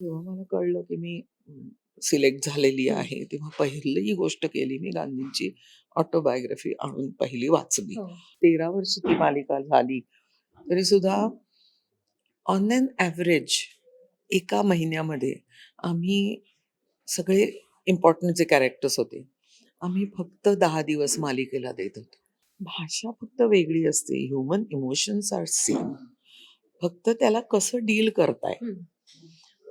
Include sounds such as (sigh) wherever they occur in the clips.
जेव्हा मला कळलं की मी सिलेक्ट झालेली आहे. तेव्हा पहिली गोष्ट केली मी गांधींची ऑटोबायोग्राफी आणून पहिली वाचली. हो. तेरा वर्ष ती मालिका झाली. तरी सुद्धा ऑन अन ॲव्हरेज एका महिन्यामध्ये आम्ही सगळे इम्पॉर्टंट जे कॅरेक्टर्स होते आम्ही फक्त दहा दिवस मालिकेला देत होतो. भाषा फक्त वेगळी असते. ह्युमन इमोशन्स आर सेम फक्त त्याला कसं डील करताय.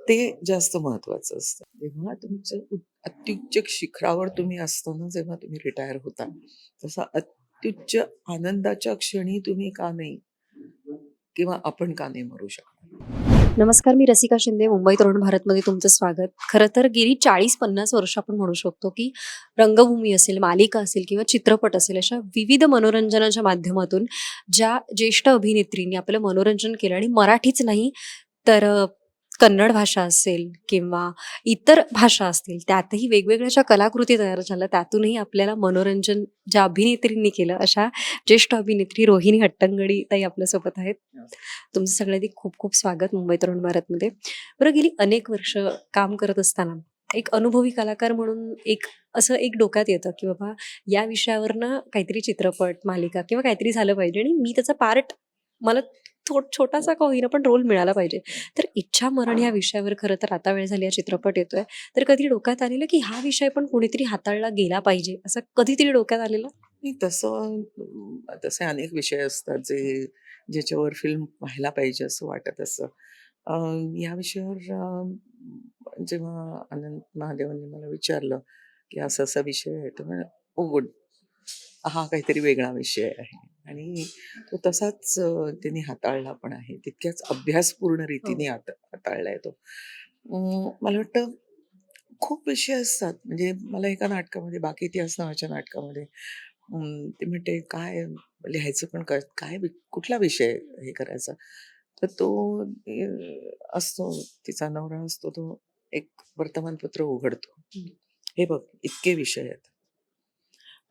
ते जास्त महत्वाचं असतं. जेव्हा तुमचं अत्युच्च शिखरावर तुम्ही असताना जेव्हा तुम्ही रिटायर होता तसा अत्युच्च आनंदाच्या क्षणी तुम्ही का नाही किंवा आपण का नाही मरू शकणार? नमस्कार मी रसिका शिंदे मुंबई तरुण भारतमध्ये तुमचं स्वागत. खरं तर गेली चाळीस पन्नास वर्ष आपण म्हणू शकतो की रंगभूमी असेल मालिका असेल किंवा चित्रपट असेल अशा विविध मनोरंजनाच्या माध्यमातून ज्या ज्येष्ठ अभिनेत्रींनी आपलं मनोरंजन केलं आणि मराठीच नाही तर कन्नड भाषा असेल किंवा इतर भाषा असतील त्यातही वेगवेगळ्या ज्या कलाकृती तयार झाल्या त्यातूनही आपल्याला मनोरंजन ज्या अभिनेत्रींनी केलं अशा ज्येष्ठ अभिनेत्री रोहिणी हट्टंगडी ताई आपल्यासोबत आहेत. तुमचं सगळ्यांनी खूप खूप स्वागत मुंबई तरुण भारतमध्ये. बरं गेली अनेक वर्ष काम करत असताना एक अनुभवी कलाकार म्हणून एक असं एक डोक्यात येतं की बाबा या विषयावरनं काहीतरी चित्रपट मालिका किंवा काहीतरी झालं पाहिजे आणि मी त्याचा पार्ट मला थो छोटासा का होईना पण रोल मिळाला पाहिजे. तर इच्छा मरण या विषयावर खरं तर आता वेळ झाली हा चित्रपट येतोय. तर कधी डोक्यात आलेलं की हा विषय पण कोणीतरी हाताळला गेला पाहिजे असं कधीतरी डोक्यात आलेलं? नाही तसं तसे अनेक विषय असतात जे ज्याच्यावर फिल्म व्हायला पाहिजे असं वाटत असं. या विषयावर जेव्हा अनंत महादेवांनी मला विचारलं की असा असा विषय आहे तर ओ गुड oh हा काहीतरी वेगळा विषय आहे. आणि तो तसाच त्यांनी हाताळला पण आहे. तितक्याच अभ्यासपूर्ण रीतीने हात हाताळलाय तो. अं, मला वाटतं खूप विषय असतात. म्हणजे मला एका नाटकामध्ये बाकी इतिहास नावाच्या नाटकामध्ये ते म्हणते काय लिहायचं पण काय कुठला विषय हे करायचा? तर तो असतो तिचा नवरा असतो तो एक वर्तमानपत्र उघडतो. हे बघ इतके विषय आहेत.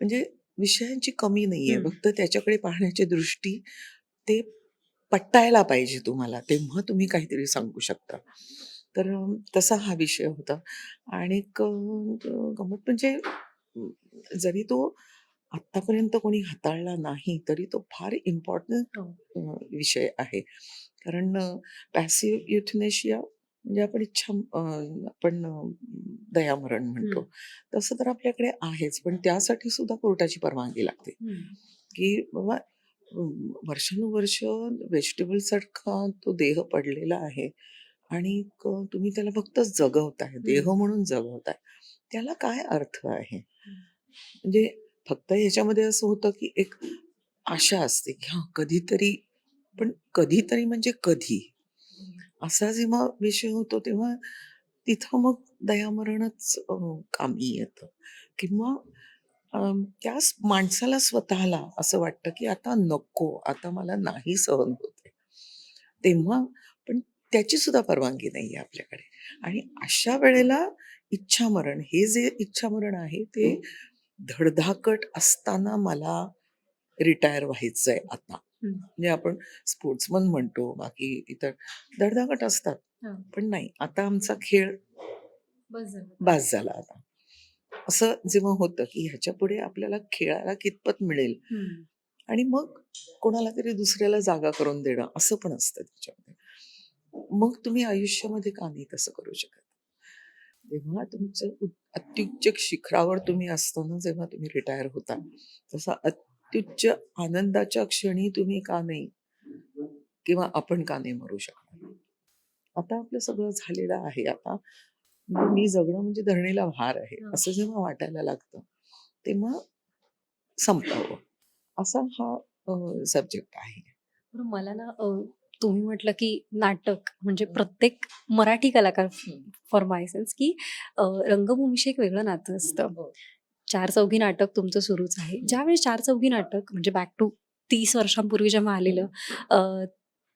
म्हणजे विषयांची कमी नाहीये. हम्म. फक्त त्याच्याकडे पाहण्याची दृष्टी ते पटायला पाहिजे तुम्हाला तेव्हा तुम्ही काहीतरी सांगू शकता. तर अं, तसा हा विषय होता. आणि क- गंमत म्हणजे अं, जरी तो आतापर्यंत कोणी हाताळला नाही तरी तो फार इम्पॉर्टंट विषय आहे. कारण पॅसिव्ह युथनेशिया म्हणजे आपण इच्छा आपण दयामरण म्हणतो. तसं तर आपल्याकडे आहेच पण त्यासाठी सुद्धा कोर्टाची परवानगी लागते. की बाबा वर्षानुवर्ष व्हेजिटेबल सारखा तो देह पडलेला आहे आणि तुम्ही त्याला फक्त जगवताय देह. म्हणून जगवताय. त्याला काय अर्थ आहे? म्हणजे फक्त ह्याच्यामध्ये असं होतं की एक आशा असते की हा कधीतरी पण कधीतरी म्हणजे कधी? असा जेव्हा विषय होतो तेव्हा तिथं मग दयामरणच अं, कामी येतं. किंवा अं, त्या स- माणसाला स्वतःला असं वाटतं की आता नको आता मला नाही सहन होते तेव्हा पण त्याची सुद्धा परवानगी नाही आहे आपल्याकडे. आणि अशा वेळेला इच्छामरण हे जे इच्छामरण आहे ते धडधाकट असताना मला रिटायर व्हायचं आहे आता. हम्म. म्हणजे आपण स्पोर्ट्समन म्हणतो बाकी इतर धडधाकट असतात हा. पण नाही आता आमचा खेळ बस झालं बास झाला आता असं जेव्हा होतं की ह्याच्या पुढे आपल्याला खेळायला कितपत मिळेल हम्म. आणि मग कोणाला तरी दुसऱ्याला जागा करून देणं असं पण असतं त्याच्यामध्ये मग तुम्ही आयुष्यामध्ये का नाही तसं करू शकत जेव्हा तुमचं अत्युच्च शिखरावर तुम्ही असताना जेव्हा तुम्ही रिटायर होता तसा अत्युच्च आनंदाच्या क्षणी तुम्ही का नाही? किंवा आपण का नाही मरू शकणार? आता आपलं सगळं झालेलं आहे. आता मी जगणं म्हणजे धरणीला भार आहे. हं. असं जेव्हा वाटायला लागतं तेव्हा संपावं असा हा सब्जेक्ट आहे. मला ना तुम्ही म्हटलं की नाटक म्हणजे प्रत्येक मराठी कलाकार फॉर माय सेन्स की रंगभूमीशी एक वेगळं नातं असतं. चार चौघी नाटक तुमचं सुरूच आहे. ज्यावेळेस चार चौघी नाटक म्हणजे बॅक टू तीस वर्षांपूर्वी जेव्हा आलेलं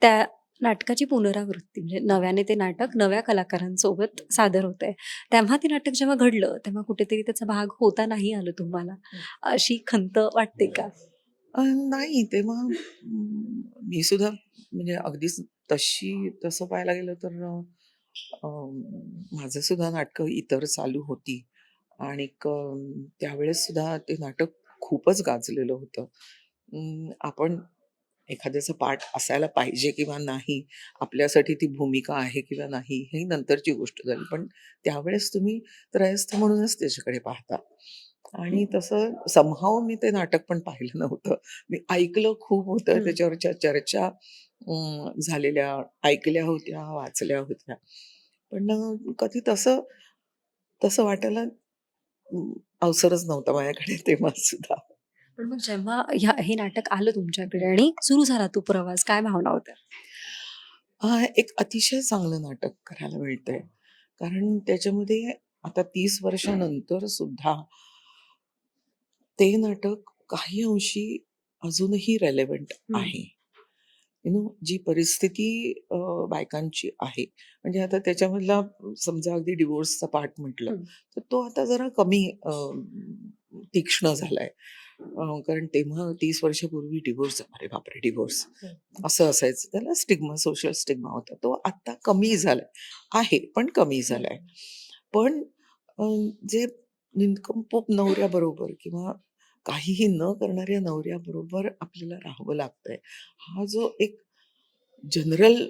त्या नाटकाची पुनरावृत्ती म्हणजे नव्याने ते नाटक नव्या कलाकारांसोबत सादर होत आहे तेव्हा ते नाटक जेव्हा घडलं तेव्हा कुठेतरी त्याचा भाग होता नाही आलं तुम्हाला? अशी खंत वाटते का? नाही. तेव्हा मी सुद्धा म्हणजे अगदीच तशी तसं पाहायला गेलं तर माझं सुद्धा नाटकं इतर चालू होती. आणि त्यावेळेस सुद्धा ते नाटक खूपच गाजलेलं होतं. आपण एखाद्याचा पाठ असायला पाहिजे किंवा नाही आपल्यासाठी ती भूमिका आहे किंवा नाही ही नंतरची गोष्ट झाली. पण त्यावेळेस तुम्ही त्रयस्थ म्हणूनच त्याच्याकडे पाहता. आणि तसं समहाव मी ते नाटक पण पाहिलं नव्हतं. मी ऐकलं खूप होतं. त्याच्यावरच्या चर्चा झालेल्या ऐकल्या होत्या वाचल्या होत्या. पण कधी तसं तसं वाटायला अवसरच नव्हता माझ्याकडे (laughs) तेव्हा सुद्धा. पण मग जेव्हा ह्या हे नाटक आलं तुमच्याकडे आणि सुरू झाला तो प्रवास काय भावना होत्या? एक अतिशय चांगलं नाटक करायला मिळतंय. कारण त्याच्यामध्ये आता तीस वर्षानंतर सुद्धा ते नाटक काही अंशी अजूनही रेलेव्हंट हं. आहे. यु नो जी परिस्थिती अ, बायकांची आहे. म्हणजे आता त्याच्यामधला समजा अगदी डिवोर्सचा पार्ट म्हटलं. तर तो आता जरा कमी अ, तीक्ष्ण झालाय. अ, कारण तेव्हा तीस वर्षापूर्वी डिवोर्स अरे बापरे डिवोर्स. असं असायचं. त्याला स्टिग्मा सोशल स्टिग्मा होता. तो आता कमी झालाय. आहे पण कमी झालाय. पण अ, जे निनकंपोप नवऱ्याबरोबर किंवा काहीही न करणाऱ्या नवऱ्याबरोबर आपल्याला राहावं लागतंय. हा जो एक जनरल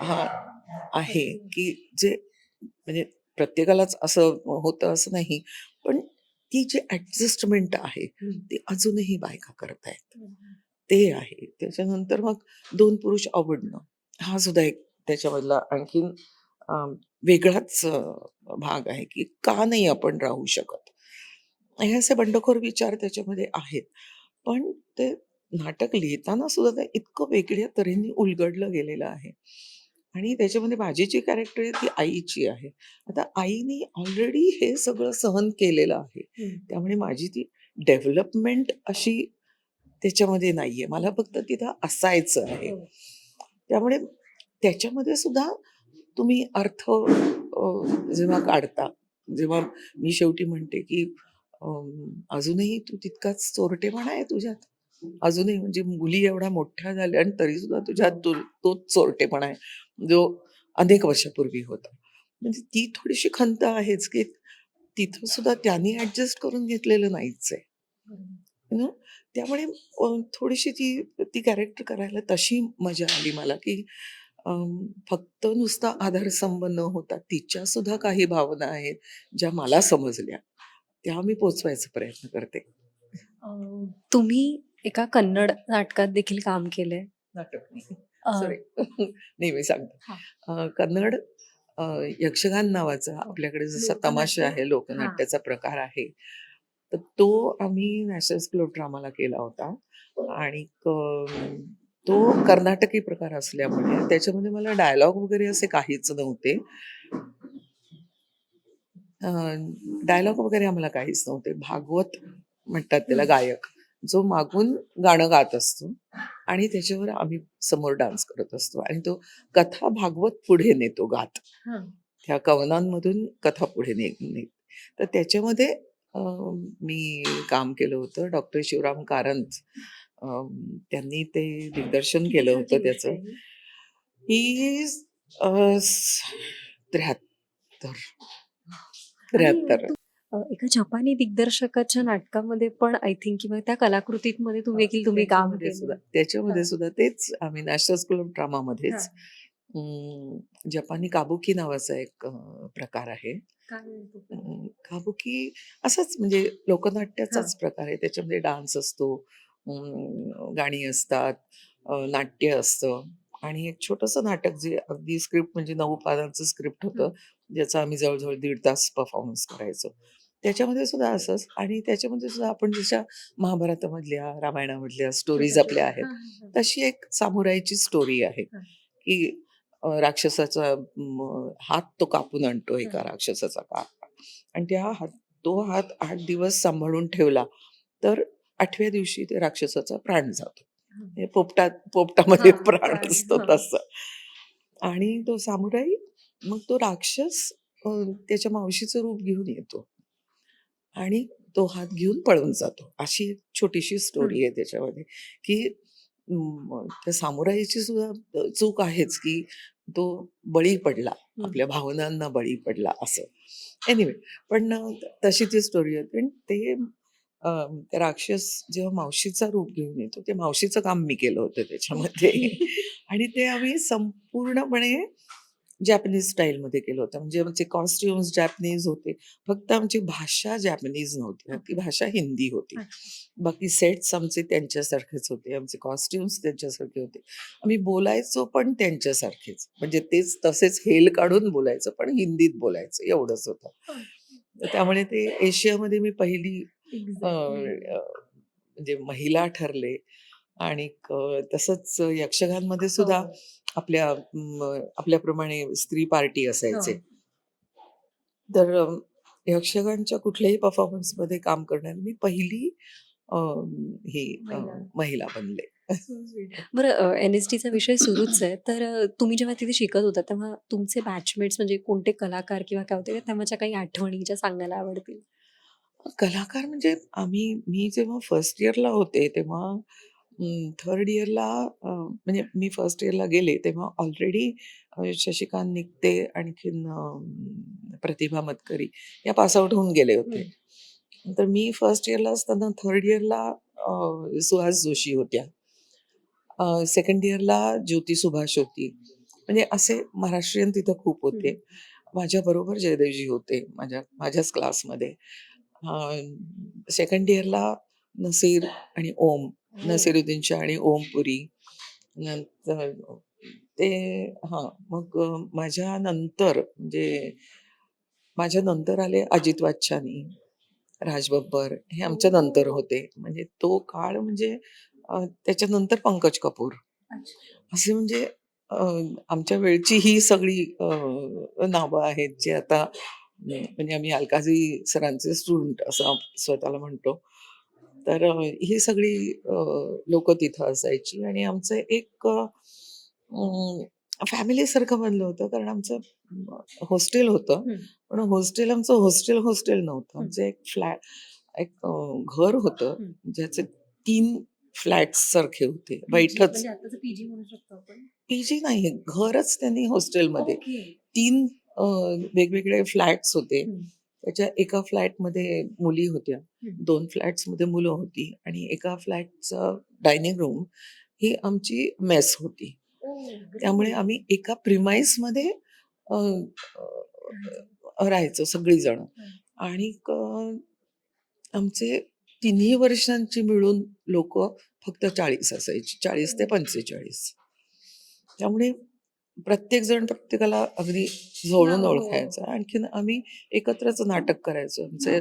हा आहे की जे म्हणजे प्रत्येकालाच असं होतं असं नाही पण ती जी ऍडजस्टमेंट आहे ती अजूनही बायका करतायत. ते आहे. त्याच्यानंतर मग दोन पुरुष आवडणं हा सुद्धा एक त्याच्यामधला आणखीन वेगळाच भाग आहे की का नाही आपण राहू शकत? हे असे बंडखोर विचार त्याच्यामध्ये आहेत. पण ते नाटक लिहिताना सुद्धा ते इतकं वेगळ्या तऱ्हेने उलगडलं गेलेलं आहे. आणि त्याच्यामध्ये माझी जी कॅरेक्टर आहे ती आईची आहे. आता आईने ऑलरेडी हे सगळं सहन केलेलं आहे. त्यामुळे माझी ती डेव्हलपमेंट अशी त्याच्यामध्ये नाहीये. मला फक्त तिथं असायचं आहे. त्यामुळे त्याच्यामध्ये सुद्धा तुम्ही अर्थ जेव्हा काढता जेव्हा मी शेवटी म्हणते की अजूनही तू तितकाच चोरटेपणा आहे तुझ्यात? अजूनही म्हणजे मुली एवढ्या मोठ्या झाल्या आणि तरी सुद्धा तुझ्यात तो तोच चोरटेपणा आहे. जो अनेक वर्षापूर्वी होता. म्हणजे ती थोडीशी खंत आहेच की तिथं सुद्धा त्यांनी ऍडजस्ट करून घेतलेलं नाहीच आहे? त्यामुळे थोडीशी ती ती कॅरेक्टर करायला तशी मजा आली मला की फक्त नुसता आधारस्तंभ न होता तिच्या सुद्धा काही भावना आहेत ज्या मला समजल्या. त्या मी पोचवायचा प्रयत्न करते. तुम्ही एका कन्नड नाटकात देखील काम केलंय? नाटक सॉरी (laughs) नेहमी सांगते. हा. अ, कन्नड यक्षगान नावाचा आपल्याकडे जसा. तमाशा आहे लोकनाट्याचा प्रकार आहे तर तो आम्ही नॅशनल स्कूल ऑफ ड्रामाला केला होता. आणि तो कर्नाटकी प्रकार असल्यामुळे त्याच्यामध्ये मला डायलॉग वगैरे असे काहीच नव्हते. डायलॉग वगैरे आम्हाला काहीच नव्हते. भागवत म्हणतात त्याला. गायक. जो मागून गाणं गात असतो आणि त्याच्यावर आम्ही समोर डान्स करत असतो. आणि तो कथा भागवत पुढे नेतो गात. हं. त्या कवनांमधून कथा पुढे ने तर त्याच्यामध्ये मी काम केलं होतं. डॉक्टर शिवराम कारंत त्यांनी ते दिग्दर्शन केलं होतं त्याचं? ही त्र्याहत्तर. त्र्याहत्तर एका जपानी दिग्दर्शकाच्या नाटकामध्ये पण आय थिंक किंवा त्या कलाकृतीमध्ये तुम्ही देखील तुम्ही काम सुद्धा त्याच्यामध्ये. सुद्धा तेच आम्ही नॅशनल स्कूल ऑफ ड्रामामध्येच जपानी काबुकी नावाचा एक प्रकार आहे. काबुकी असाच म्हणजे लोकनाट्याचाच प्रकार आहे. त्याच्यामध्ये डान्स असतो गाणी असतात नाट्य असतं. आणि एक छोटंसं नाटक जे अगदी स्क्रिप्ट म्हणजे नऊ पानांचं स्क्रिप्ट होतं ज्याचं आम्ही जवळजवळ दीड तास परफॉर्मन्स करायचो त्याच्यामध्ये सुद्धा असंच आणि त्याच्यामध्ये सुद्धा आपण जशा महाभारतामधल्या रामायणामधल्या स्टोरीज आपल्या आहेत. तशी एक सामुराईची स्टोरी आहे. की राक्षसाचा हात तो कापून आणतो एका. राक्षसाचा का आणि त्या हात तो हात आठ दिवस सांभाळून ठेवला तर आठव्या दिवशी ते राक्षसाचा प्राण जातो पोपटात पोपटामध्ये प्राण असतो. तसं आणि तो सामुराई मग तो राक्षस अ, त्याच्या मावशीचं रूप घेऊन येतो. आणि तो हात घेऊन पळून जातो. अशी एक छोटीशी स्टोरी आहे त्याच्यामध्ये की त्या सामुराईची सुद्धा चूक आहेच की तो बळी पडला हं. आपल्या भावनांना बळी पडला असं. एनिवे पण अ, तशी ती स्टोरी होती. आणि ते अ, ते राक्षस जेव्हा मावशीचा रूप घेऊन येतो ते मावशीचं काम मी केलं होतं त्याच्यामध्ये. आणि ते आम्ही संपूर्णपणे जॅपनीज स्टाईलमध्ये केलं होतं. म्हणजे आमचे कॉस्ट्युम्स जॅपनीज होते. फक्त आमची भाषा जॅपनीज नव्हती. ती भाषा हिंदी होती. बाकी सेट्स आमचे त्यांच्यासारखेच होते. आमचे कॉस्ट्युम्स त्यांच्यासारखे होते. आम्ही बोलायचो पण त्यांच्यासारखेच. म्हणजे तेच तसेच हेल काढून बोलायचं पण हिंदीत बोलायचं. एवढंच होतं. त्यामुळे ते एशियामध्ये मी पहिली म्हणजे महिला ठरले. आणि तसंच यक्षगानमध्ये सुद्धा हो. आपल्या आपल्याप्रमाणे स्त्री पार्टी असायचे हो. तर यक्षगानच्या कुठल्याही परफॉर्मन्समध्ये काम करणारी मी पहिली ही महिला. बनले बरं एन एस टीचा विषय सुरूच आहे तर तुम्ही जेव्हा तिथे शिकत होता तेव्हा तुमचे बॅचमेट्स म्हणजे कोणते कलाकार किंवा काय होते तेव्हाच्या काही आठवणी ज्या सांगायला आवडतील कलाकार म्हणजे आम्ही मी जेव्हा फर्स्ट इयरला होते तेव्हा थर्ड इयरला म्हणजे मी फर्स्ट इयरला गेले तेव्हा ऑलरेडी शशिकांत निकते आणखीन प्रतिभा मतकरी या पासआउट होऊन गेले होते. तर मी फर्स्ट इयरला असताना थर्ड इयरला सुहास जोशी होत्या. सेकंड इयरला ज्योती सुभाष होती. म्हणजे असे महाराष्ट्रीयन तिथं खूप होते. माझ्याबरोबर जयदेवजी होते माझ्या माझ्याच क्लासमध्ये सेकंड इयरला नसीर आणि ओम नसीरुद्दीनच्या आणि ओमपुरी नंतर ते हां मग माझ्या नंतर म्हणजे माझ्या नंतर आले अजित वाच्छानी राज बब्बर हे आमच्या नंतर होते. म्हणजे तो काळ म्हणजे त्याच्यानंतर पंकज कपूर. असे म्हणजे आमच्या वेळची ही सगळी नावं आहेत जी आता म्हणजे आम्ही अलकाजी सरांचे स्टुडंट असं स्वतःला म्हणतो. तर अ, ही सगळी लोक तिथं असायची आणि आमचं एक फॅमिलीसारखं बनलं होतं. कारण आमचं हॉस्टेल होतं. हं. पण हॉस्टेल आमचं हॉस्टेल हॉस्टेल नव्हतं. आमचं एक फ्लॅट एक अ, घर होतं. हं. ज्याचे तीन फ्लॅट्स सारखे होते. बैठच म्हणजे आताचं पीजी म्हणू शकतो आपण? पीजी नाही घरच त्यांनी हॉस्टेलमध्ये ओके. तीन अ, वेगवेगळे फ्लॅट्स होते. हं. त्याच्या एका फ्लॅटमध्ये मुली होत्या. दोन फ्लॅट्समध्ये मुलं होती आणि एका फ्लॅटचं डायनिंग रूम ही आमची मेस होती त्यामुळे. आम्ही एका अ, राहायचो सगळीजण. आणि आमचे तिन्ही वर्षांची मिळून लोक फक्त चाळीस असायची चाळीस ते पंचेचाळीस त्यामुळे प्रत्येक जण प्रत्येकाला अगदी जवळून हो. ओळखायचा. आणखीन आम्ही एकत्रच नाटक करायचो. आमचे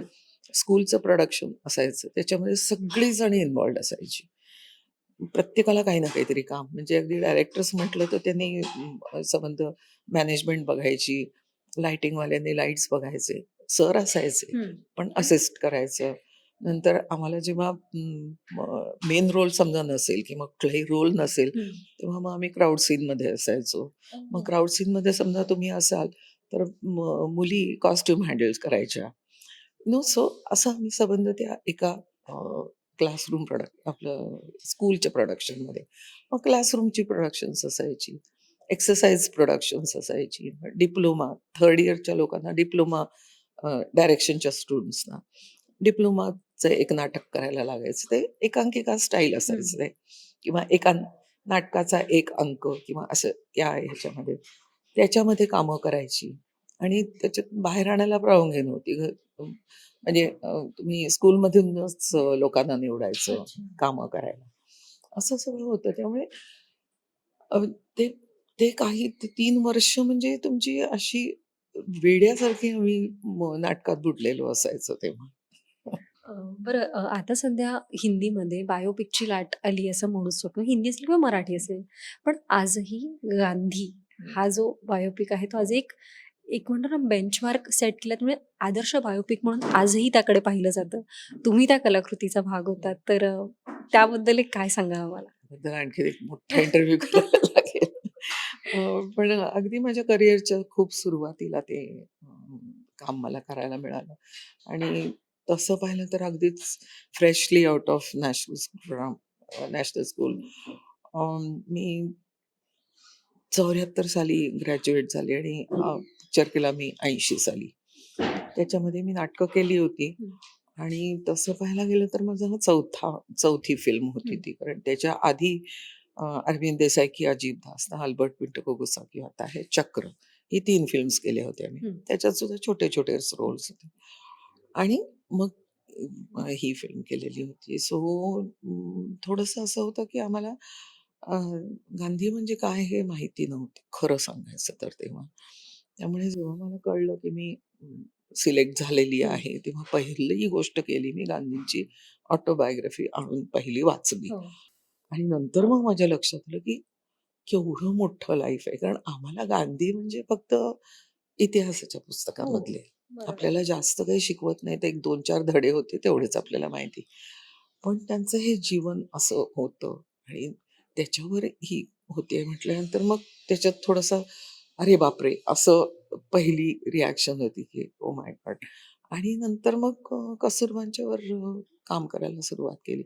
स्कूलचं प्रोडक्शन असायचं. त्याच्यामध्ये सगळी जण इन्वॉल्ड असायची. प्रत्येकाला काही ना काहीतरी काम. म्हणजे अगदी डायरेक्टर्स म्हटलं तर त्यांनी संबंध मॅनेजमेंट बघायची लाइटिंगवाल्यांनी लाईट्स बघायचे. सर असायचे. पण असिस्ट करायचं. नंतर आम्हाला जेव्हा मेन रोल समजा नसेल किंवा कुठलाही रोल नसेल. तेव्हा मग आम्ही क्राऊड सीनमध्ये असायचो. मग क्राऊड सीनमध्ये समजा तुम्ही असाल तर मुली कॉस्ट्युम हँडल करायच्या. नो सो असं आम्ही संबंध त्या एका क्लासरूम प्रोडक्ट आपलं स्कूलच्या प्रोडक्शनमध्ये मग क्लासरूमची प्रोडक्शन्स असायची एक्सरसाइज प्रोडक्शन्स असायची डिप्लोमा थर्ड इयरच्या लोकांना डिप्लोमा डायरेक्शनच्या स्टुडंट्सना डिप्लोमाचं एक नाटक करायला लागायचं. ते एकांकिका स्टाईल असायचं ते. किंवा एका नाटकाचा एक अंक किंवा असं त्या ह्याच्यामध्ये. त्याच्यामध्ये कामं करायची. आणि त्याच्यात बाहेर आणायला परवानगी नव्हती. म्हणजे तुम्ही स्कूलमधूनच लोकांना निवडायचं. कामं करायला. असं सगळं होतं. त्यामुळे ते ते काही ते तीन वर्ष म्हणजे तुमची अशी वेड्यासारखी आम्ही नाटकात बुडलेलो असायचो तेव्हा. अ, बरं अ, आता सध्या हिंदीमध्ये बायोपिकची लाट आली असं म्हणू शकतो. हिंदी असेल किंवा मराठी असेल. पण आजही गांधी हा. जो बायोपिक आहे तो आज एक एक म्हणतो ना बेंचमार्क सेट केला. त्यामुळे आदर्श बायोपिक म्हणून आजही त्याकडे पाहिलं जातं. तुम्ही त्या कलाकृतीचा भाग होता तर अ, त्याबद्दल एक काय सांगा आम्हाला? आणखी एक मोठा इंटरव्ह्यू करायला (laughs) लागेल. अं, पण अगदी माझ्या करिअरच्या खूप सुरुवातीला ते अं, काम मला करायला मिळालं. आणि तसं पाहिलं तर अगदीच freshly out of national school national school मी 74 साली ग्रॅज्युएट झाले आणि पिक्चर केला मी 80 साली. त्याच्यामध्ये मी नाटकं केली होती. आणि तसं पाहायला गेलं तर माझा हा चौथा चौथी फिल्म होती. ती. कारण त्याच्या आधी अरविंद देसाई की अजीब दास्तां, अल्बर्ट पिंटो को गुस्सा क्यों आता है, चक्र ही 3 फिल्म्स केल्या होत्या मी. त्याच्यात सुद्धा छोटे-छोटे रोल्स होते. आणि मग ही फिल्म केलेली होती. सो थोडंसं असं होतं की आम्हाला अ, गांधी म्हणजे काय हे माहिती नव्हतं, खरं सांगायचं तर तेव्हा. त्यामुळे जेव्हा मला कळलं की मी सिलेक्ट झालेली हं. आहे, तेव्हा पहिली गोष्ट केली मी गांधींची ऑटोबायोग्राफी आणून पहिली वाचली. हो. आणि नंतर मग माझ्या लक्षात आलं की केवढं मोठं लाईफ आहे. कारण आम्हाला गांधी म्हणजे फक्त इतिहासाच्या हो. पुस्तकामधले. बरोबर. आपल्याला जास्त काही शिकवत नाहीत. एक 2-4 धडे होते तेवढेच आपल्याला माहिती. पण त्यांचं हे जीवन असं होतं आणि त्याच्यावर ही होतीये म्हटल्यानंतर मग त्याच्यात थोडंसं अरे बापरे! असं पहिली रिएक्शन होती की ओह माय गॉड! आणि नंतर मग अ, कस्तुरबांच्यावर अ, काम करायला सुरुवात केली.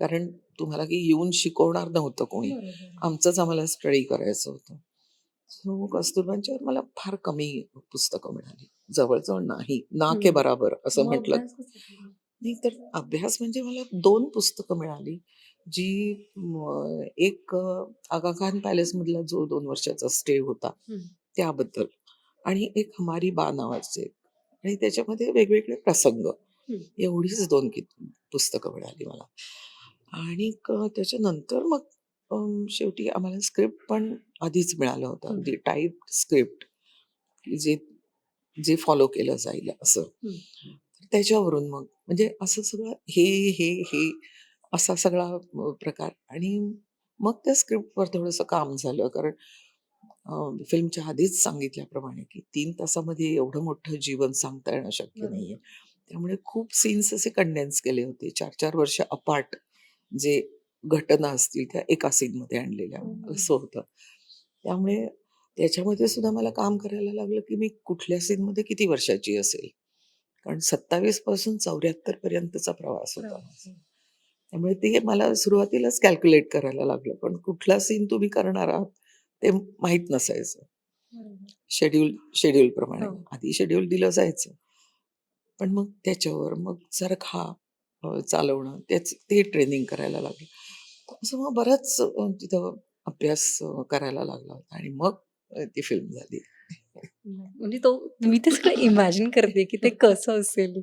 कारण तुम्हाला की येऊन शिकवणार नव्हतं कोणी. बरोबर. आमचंच आम्हाला स्टडी करायचं होतं. सो कस्तुरबांच्यावर मला फार कमी पुस्तकं मिळाली. जवळ-जवळ नाही. ना के. बराबर असं म्हटलं? नाही तर अभ्यास म्हणजे मला 2 पुस्तकं मिळाली. जी एक अ, आगा खान पॅलेसमधला जो 2 वर्षाचा स्टे होता. त्याबद्दल आणि एक हमारी बा नावाचे आणि त्याच्यामध्ये वेगवेगळे प्रसंग. एवढीच 2 की पुस्तकं मिळाली मला. आणि त्याच्यानंतर मग शेवटी आम्हाला स्क्रिप्ट पण आधीच मिळालं होतं. अगदी टाइप्ड स्क्रिप्ट जे जे फॉलो केलं जाईल असं. त्याच्यावरून मग म्हणजे असं सगळं हे, हे, हे असा सगळा प्रकार आणि मग त्या स्क्रिप्टवर थोडंसं काम झालं. कारण फिल्मच्या आधीच सांगितल्याप्रमाणे की 3 तासामध्ये एवढं मोठं जीवन सांगता येणं शक्य नाहीये. त्यामुळे खूप सीन्स असे कंडेन्स केले होते. 4-4 वर्ष अपार्ट जे घटना असतील त्या एका सीनमध्ये आणलेल्या हं. असं होतं. त्यामुळे त्याच्यामध्ये सुद्धा मला काम करायला लागलं की मी कुठल्या सीनमध्ये किती वर्षाची असेल. कारण 27 पासून 74 पर्यंतचा प्रवास होता. हो. त्यामुळे ते मला सुरुवातीलाच कॅल्क्युलेट करायला लागलं. पण कुठला सीन तुम्ही करणार आहात ते माहीत नसायचं. बरोबर. शेड्यूल शेड्यूलप्रमाणे. हो. आधी शेड्यूल दिलं जायचं. पण मग त्याच्यावर मग चरखा अ, चालवणं त्याच ते ट्रेनिंग करायला लागलं. असं मग बराच तिथं अभ्यास करायला लागला होता आणि मग ती फिल्म झाली. म्हणजे तो मी ते सगळं इमॅजिन करते की ते कसं असेल.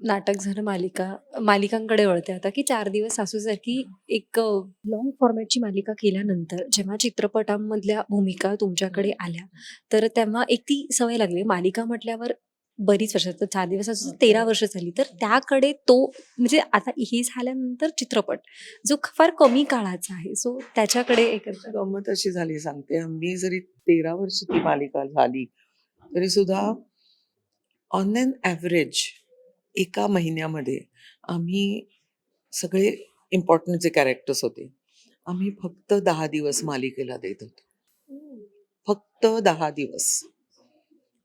नाटक झालं, मालिका मालिकांकडे वळते आता की चार दिवस सासूसारखी एक लॉंग फॉर्मॅटची मालिका केल्यानंतर जेव्हा चित्रपटांमधल्या भूमिका तुमच्याकडे आल्या, तर तेव्हा एक ती सवय लागली. मालिका म्हटल्यावर बरीच वर्ष तर 4 दिवस 13 वर्ष झाली. तर त्याकडे तो म्हणजे आता हे झाल्यानंतर चित्रपट जो फार कमी काळाचा आहे. सो त्याच्याकडे एकंदर गंमत अशी झाली सांगते. मी जरी 13 वर्ष ती मालिका झाली, तरी सुद्धा ऑन एन एव्हरेज एका महिन्यामध्ये आम्ही सगळे इम्पोर्टंट जे कॅरेक्टर्स होते, आम्ही फक्त 10 दिवस मालिकेला देत होतो. फक्त 10 दिवस.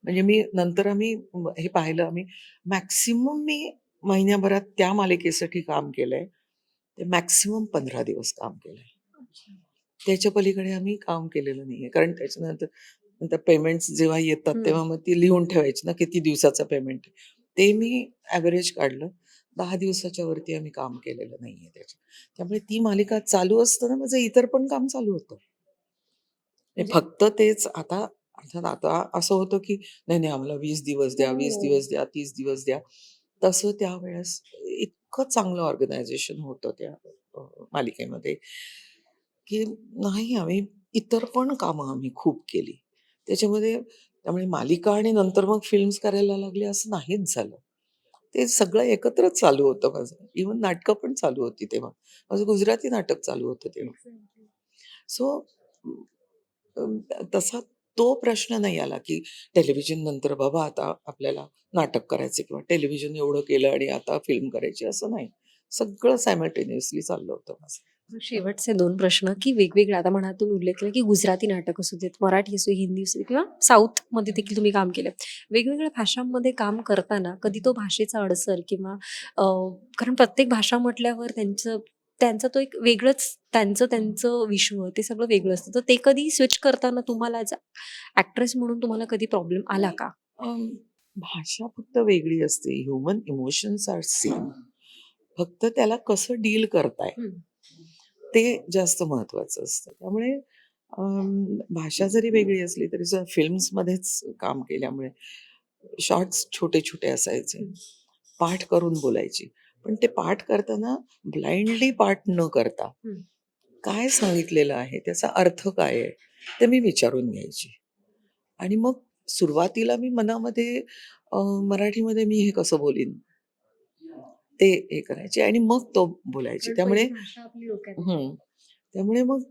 म्हणजे मी नंतर आम्ही हे पाहिलं आम्ही मॅक्सिमम मी महिन्याभरात त्या मालिकेसाठी काम केलंय. ते मॅक्सिमम 15 दिवस काम केलंय. त्याच्या पलीकडे आम्ही काम केलेलं नाहीये. कारण त्याच्यानंतर नंतर पेमेंट्स जेव्हा येतात. तेव्हा मग ती लिहून ठेवायची ना, किती दिवसाचं पेमेंट. ते मी ॲव्हरेज काढलं. 10 दिवसाच्या वरती आम्ही काम केलेलं नाहीये त्याच्यात. त्यामुळे ती मालिका चालू असताना माझं इतर पण काम चालू होतं. म्हणजे फक्त तेच आता अर्थात आता असं होतं की नाही, नाही आम्हाला 20 दिवस द्या, 20 हो. दिवस द्या, 30 दिवस द्या. तसं त्यावेळेस इतकं चांगलं ऑर्गनायझेशन होतं त्या मालिकेमध्ये, की नाही आम्ही इतर पण कामं आम्ही खूप केली. त्याच्यामध्ये त्यामुळे मालिका आणि नंतर मग फिल्म्स करायला लागले असं नाहीच झालं. ते सगळं एकत्रच चालू होतं माझं. इव्हन नाटकं पण चालू होती तेव्हा. माझं गुजराती नाटक चालू होतं तेव्हा. सो तसा तो प्रश्न नाही आला, की टेलिव्हिजन नंतर बाबा आता आपल्याला नाटक करायचं किंवा टेलिव्हिजन एवढं केलं आणि आता फिल्म करायची असं नाही. सगळं सायमल्टेनियसली चाललं होतं माझं. शेवटचे दोन प्रश्न, की वेगवेगळे आता म्हणा तुम्ही उल्लेख केला, की गुजराती नाटक असू देत, मराठी असू हिंदी असू दे किंवा साऊथमध्ये देखील तुम्ही काम केलं. वेगवेगळ्या भाषांमध्ये काम करताना कधी तो भाषेचा अडसर किंवा कारण प्रत्येक भाषा म्हटल्यावर त्यांचं त्यांचा तो एक वेगळंच त्यांचं त्यांचं विश्व ते सगळं वेगळं असतं. तर ते कधी स्विच करताना तुम्हाला ऍक्ट्रेस म्हणून तुम्हाला कधी प्रॉब्लेम आला का? भाषा फक्त वेगळी असते. ह्युमन इमोशन्स आर सेम फक्त त्याला कसं डील करताय. ते जास्त महत्वाचं असतं. त्यामुळे भाषा जरी वेगळी असली तरी फिल्म्समध्येच काम केल्यामुळे शॉर्ट्स छोटे छोटे असायचे. पाठ करून बोलायची. पण ते पाठ करताना ब्लाइंडली पाठ न करता. काय सांगितलेलं आहे? त्याचा अर्थ काय आहे? ते मी विचारून घ्यायची. आणि मग सुरुवातीला मी मनामध्ये मराठीमध्ये मी हे कसं बोलीन? ते हे करायचे आणि मग तो बोलायची. त्यामुळे हम्म. त्यामुळे मग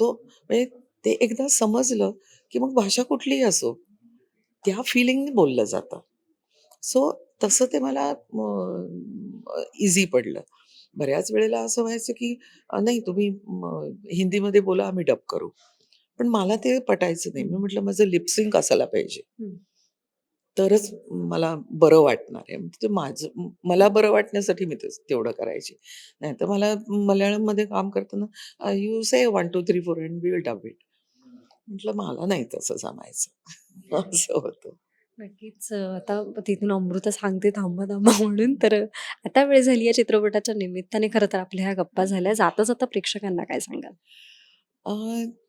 तो म्हणजे ते एकदा समजलं की मग भाषा कुठलीही असो त्या फिलिंगने बोललं जातं. सो तसं ते मला इझी पडलं. बऱ्याच वेळेला असं व्हायचं की अं, नाही तुम्ही म, हिंदीमध्ये बोला आम्ही डब करू. पण मला ते पटायचं नाही. मी म्हटलं माझं लिपसिंग असायला पाहिजे. तरच मला बरं वाटणार आहे. म्हणजे ते माझं म- मला बरं वाटण्यासाठी मी ते तेवढं करायची. नाही तर मला मल्याळममध्ये काम करताना you say one two three four and will dub it म्हटलं मला नाही तसं जमायचं. (laughs) असं होतं. नक्कीच. आता तिथून अमृता सांगते थांबा थांबा म्हणून. तर आता वेळ झाली या चित्रपटाच्या निमित्ताने खरं तर आपल्या ह्या गप्पा झाल्या. जाता जाता प्रेक्षकांना काय सांगाल?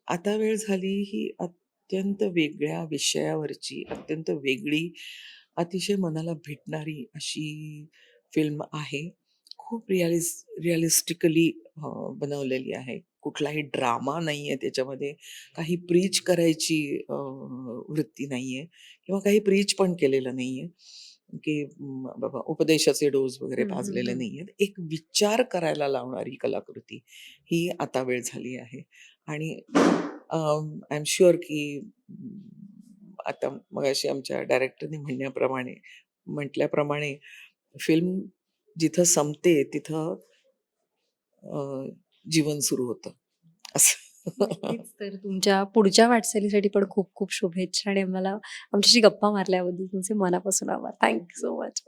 आता वेळ झाली ही अत्यंत वेगळ्या विषयावरची अत्यंत वेगळी अतिशय मनाला भेटणारी अशी फिल्म आहे. खूप रिअलिस रिअलिस्टिकली बनवलेली आहे. कुठलाही ड्रामा नाही आहे त्याच्यामध्ये. काही प्रीच करायची वृत्ती नाही आहे किंवा काही प्रीच पण केलेलं नाही आहे की बाबा उपदेशाचे डोस वगैरे हम्म. नाही आहेत एक विचार करायला लावणारी कलाकृती ही आता वेळ झाली आहे. आणि आय एम शुअर की आता मगाशी आमच्या डायरेक्टरने म्हणण्याप्रमाणे म्हटल्याप्रमाणे फिल्म जिथं संपते तिथं जीवन सुरू होतं. असं. नक्कीच तर तुमच्या पुढच्या वाटचालीसाठी पण खूप खूप शुभेच्छा आणि आम्हाला आमच्याशी गप्पा मारल्याबद्दल तुमचे मनापासून आभार. Thank you so much